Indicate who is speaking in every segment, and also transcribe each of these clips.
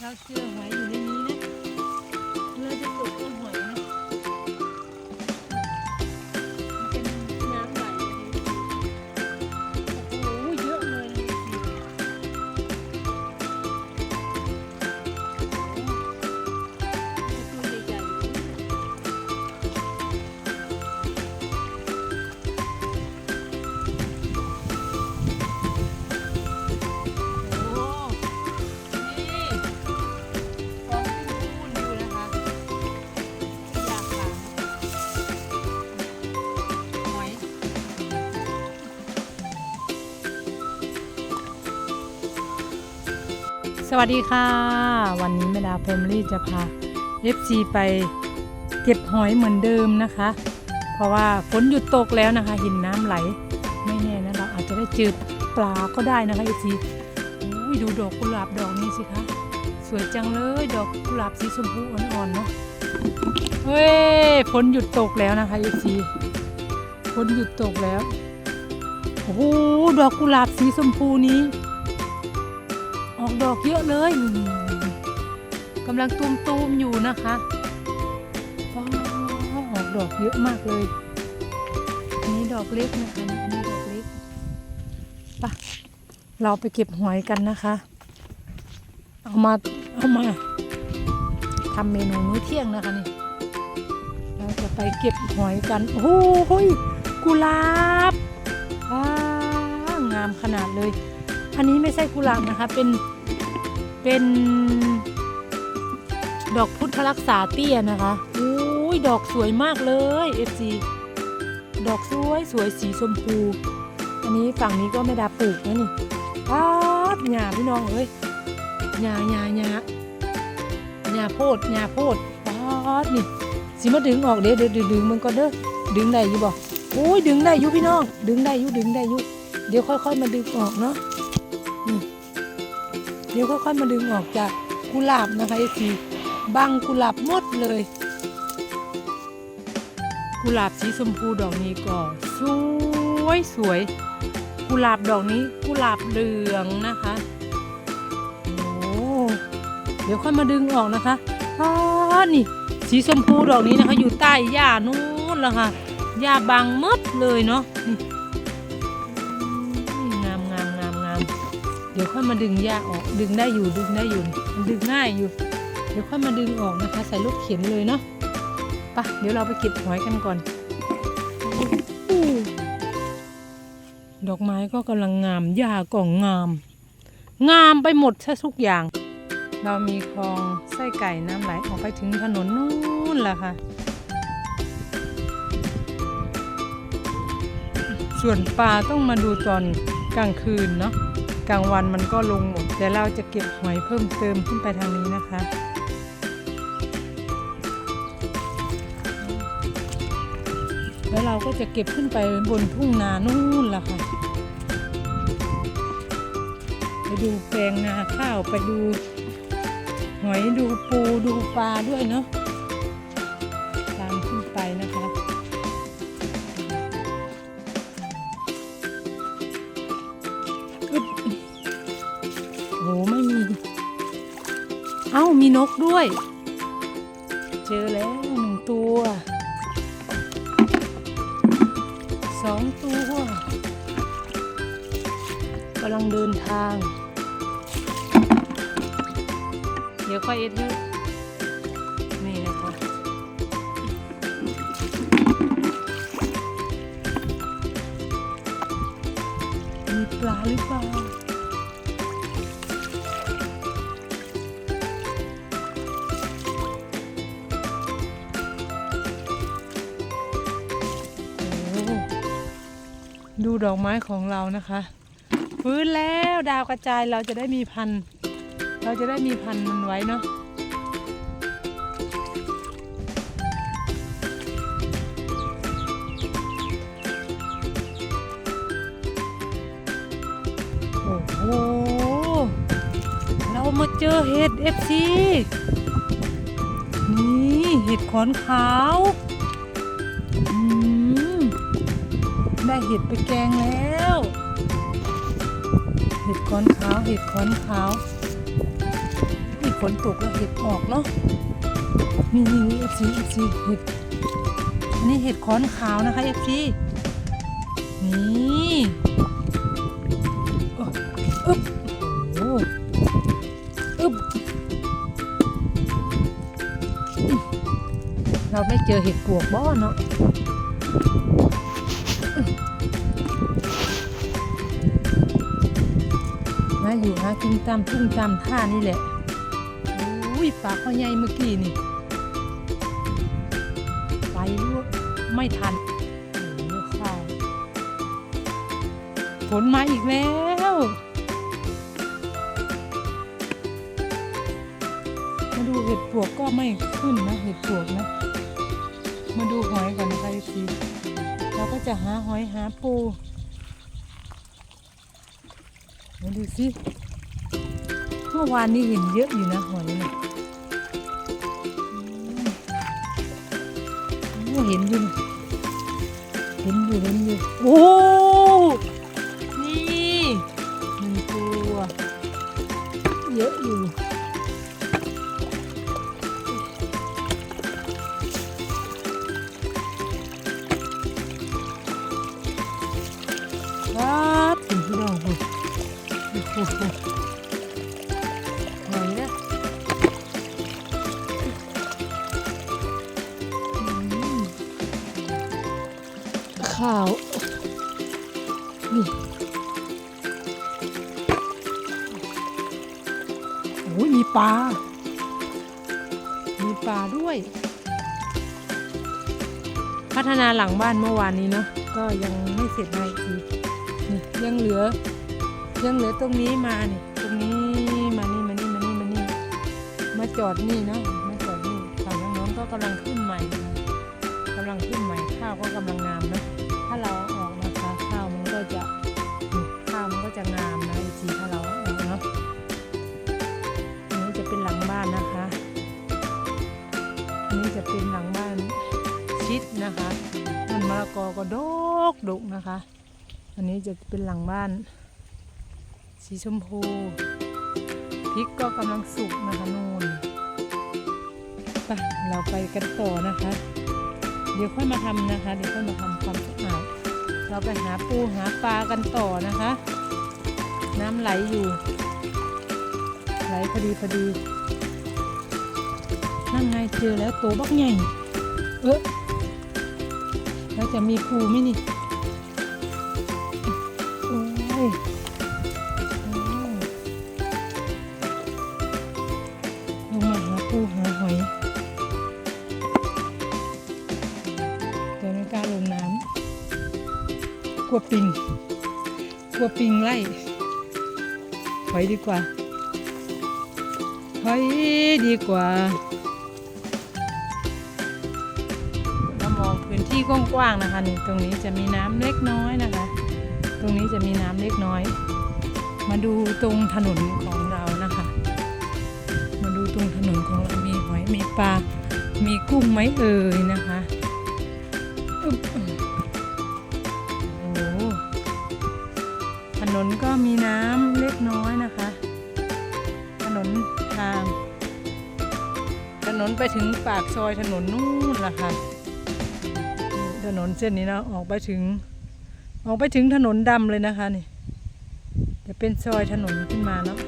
Speaker 1: เราเจอหอยอยู่ในนี้นะ สวัสดีค่ะ วันนี้แม่ดาแฟมลี่จะพา FC ไปเก็บหอยเหมือนเดิมนะคะ เพราะว่าฝนหยุดตกแล้วนะคะห็นน้ำไหลไม่แน่นะเราอาจจะได้เจอปลาก็ได้นะคะ FC อุ้ยดูดอกกุหลาบดอกนี้สิคะสวยจังเลยดอกกุหลาบสีชมพูอ่อนๆเนาะเฮ้ยฝนหยุดตกแล้วนะคะยูซีฝนหยุดตกแล้วโอ้โหดอกกุหลาบสีชมพูนี้ ออกดอกเยอะเลยกำลังตูมๆอยู่นะคะออกดอกเยอะมากเลยอันนี้ดอกเล็กนะคะอันนี้ดอกเล็กไปะเราไปเก็บหอยกันนะคะ เอามาเอามาทำเมนูมื้อเที่ยงนะคะนี่เราจะไปเก็บหอยกันโอ้โหยกุหลาบว้างามขนาดเลย อันนี้ไม่ใช่กุหลาบนะคะเป็น เป็นดอกพุทธรักษาเตี้ยนะคะโอ้ยดอกสวยมากเลยเอฟซีดอกสวยสวยสีชมพู อันนี้ฝั่งนี้ก็ไม่ดาปลูกนะนี่ป๊าดหญ้าพี่น้องเอ้ยหญ้าหญ้าหญ้าหญ้าโพดหญ้าโพดป๊าดนี่สิมาดึงออกเด้อเดี๋ยวเดี๋ยวดึงมันก็เด้อดึงได้อยู่บ่โอ้ยดึงได้อยู่พี่น้อง ดึงได้อยู่ดึงได้อยู่เดี๋ยวค่อย ๆ มาดึงออกเนาะ เดี๋ยวค่อยๆมาดึงออกจากกุหลาบนะคะไอซีบังกุหลาบหมดเลย กุหลาบสีชมพูดอกนี้ก็สวยสวย กุหลาบดอกนี้กุหลาบเหลืองนะคะโอ้เดี๋ยวค่อยมาดึงออกนะคะอ๋อนี่สีชมพูดอกนี้นะคะ อยู่ใต้หญ้านู้นแล้วค่ะหญ้าบางมดเลยเนาะนี่ ดี๋ยวค่อยมาดึงหญ้าออกดึงได้อยู่ดึงได้อยู่มันดึงง่ายอยู่ เดี๋ยวค่อยมาดึงออกนะคะ ใส่รถเข็นเลยเนาะปะเดี๋ยวเราไปเก็บหอยกันก่อน ดอกไม้ก็กำลังงามหญ้าก็งาม งามไปหมดซะทุกอย่าง เรามีคลองไส้ไก่น้ำไหลออกไปถึงถนนนู่นละค่ะส่วนปลาต้องมาดูตอนกลางคืนเนาะ กลางวันมันก็ลงหมดแต่เราจะเก็บหอยเพิ่มเติมขึ้นไปทางนี้นะคะแล้วเราก็จะเก็บขึ้นไปบนทุ่งนานู่นแหละค่ะ ไปดูแปลงนาข้าวไปดู หอยดูปูดูปลาด้วยเนาะ เอ้ามีนกด้วย เจอแล้วหนึ่งตัวสองตัวกำลังเดินทาง เดี๋ยวค่อยเอ็ดให้นี่นะคะมีปลาหรือเปล่า ดอกไม้ของเรานะคะ ฟื้นแล้วดาวกระจายเราจะได้มีพันธุ์เราจะได้มีพันธุ์มันไว้เนาะโอ้โหเรามาเจอเห็ด FC นี่เห็ดขอนขาวอืม ได้เห็ดไปแกงแล้ว เห็ดขอนขาว เห็ดขอนขาวอีฝนตกแล้วเห็ดออกเนาะนี่นี่เอฟซีเอฟซีเห็ด อันนี้เห็ดขอนขาวนะคะเอฟซีนี่อึ๊บโอ้อึ๊บเราไม่เจอเห็ดปวกบ้อเนาะาอยู่หากินตามทุ่งตามท่านี่แหละอุ้ยปลาเขาใหญ่เมื่อกี้นี่ไปลูกไม่ทันโอ้โหข้าวฝนมาอีกแล้วมาดูเห็ดปวกก็ไม่ขึ้นนะเห็ดปวกนะ มาดูหอยก่อนนะคะทีเราก็จะหาหอยหาปู มา ดูสิเมื่อวานนี้เห็นเยอะอยู่นะหอยเนี่ยอืมโอ้เห็นอยู่เห็นอยู่เห็นอยู่โอ้นี่หนึ่งตัวเยอะอยู่ อ้ยมีปลา มีปลาด้วย พัฒนาหลังบ้านเมื่อวานนี้เนาะ ก็ยังไม่เสร็จในทีนี่ยังเหลือ ยังเหลือตรงนี้มานี่ตรงนี้มานี่มานี่มานี่มานี่ มาจอดนี่เนาะ มาจอดนี่ฝั่งทางโน้นก็กำลังขึ้นใหม่นะกำลังขึ้นใหม่ข้าวก็กำลังงามนะ ถ้าเราออกนะคะข้าวมันก็จะข้าวมันก็จะงามนะอีกทีถ้าเราออกเนาะานนะคะอันนี้จะเป็นหลังบ้านชิดนะคะต้นมะละกอก็ดกดกนะคะ อันนี้จะเป็นหลังบ้าน สีชมพูพริกก็กำลังสุกนะคะนูนไปเราไปกันต่อนะคะ เดี๋ยวค่อยมาทำนะคะ เดี๋ยวค่อยมาทำความสะอาดเราไปหาปูหาปลากันต่อนะคะ น้ำไหลอยู่ ไหลพอดีพอดี นั่นไงเจอแล้วตัวบักใหญ่เออแล้วจะมีปูไหมนี่โอ้ยลงมาหาปูหาหอยเดี๋ยวไม่กล้าลงน้ำกลัวปิงกลัวปิงไล่ถอยดีกว่าถอยดีกว่า ที่กว้างๆนะคะนี่ตรงนี้จะมีน้ำเล็กน้อยนะคะ ตรงนี้จะมีน้ำเล็กน้อย มาดูตรงถนนของเรานะคะ มาดูตรงถนนของเรามีหอยมีปลา มีกุ้งไหมเอ่ยนะคะโอ้โหถนนก็มีน้ำเล็กน้อยนะคะ ถนนทาง ถนนไปถึงปากซอยถนนนู่นล่ะค่ะ นี่ถนนเส้นนี้นะออกไปถึง ออกไปถึงถนนดำเลยนะคะนี่จะเป็นซอยถนนขึ้นมาเนาะ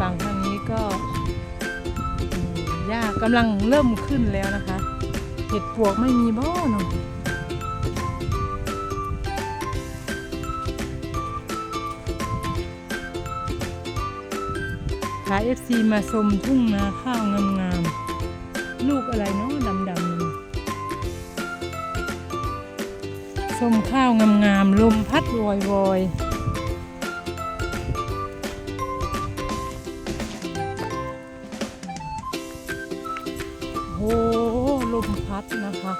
Speaker 1: ฝั่งทางนี้ก็หญ้ากำลังเริ่มขึ้นแล้วนะคะ เห็ดปวกไม่มีบ่เนาะ พาเอฟซีมาชมทุ่งนาข้าวงามๆ ลูกอะไรเนาะดำๆส้มข้าวงามๆ ลมพัดวอยวอยโอ้ลมพัดนะคะ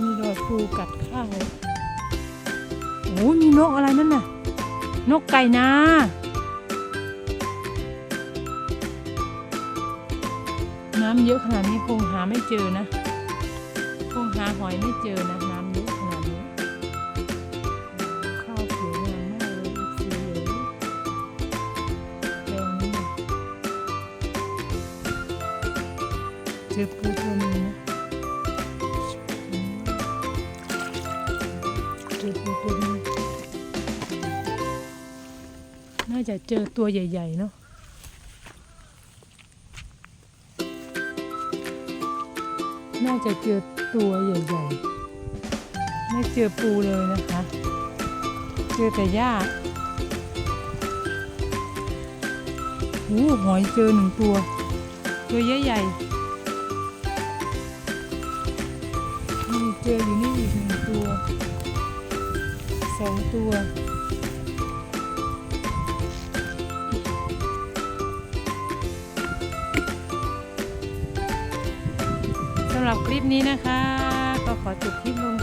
Speaker 1: มีรอยปูกัดข้าว นกอะไรนั่นน่ะ นกไก่นาน้ำเยอะขนาดนี้คงหาไม่เจอนะ คงหาหอยไม่เจอนะ น้ำเยอะขนาดนี้ข้าวสวยงามมากเลยสีเหลืองแดงนี่เจอปูตัวนึง จะเจอตัวใหญ่ ๆ เนาะน่าจะเจอตัวใหญ่ๆ ไม่เจอปูเลยนะคะ เจอแต่หญ้าโอ้หอยเจอหนึ่งตัว ตัวใหญ่ๆนี่เจออยู่นี่อีกหนึ่งตัวสองตัว หรับคลิปนี้นะคะ ก็ขอจบคลิปลง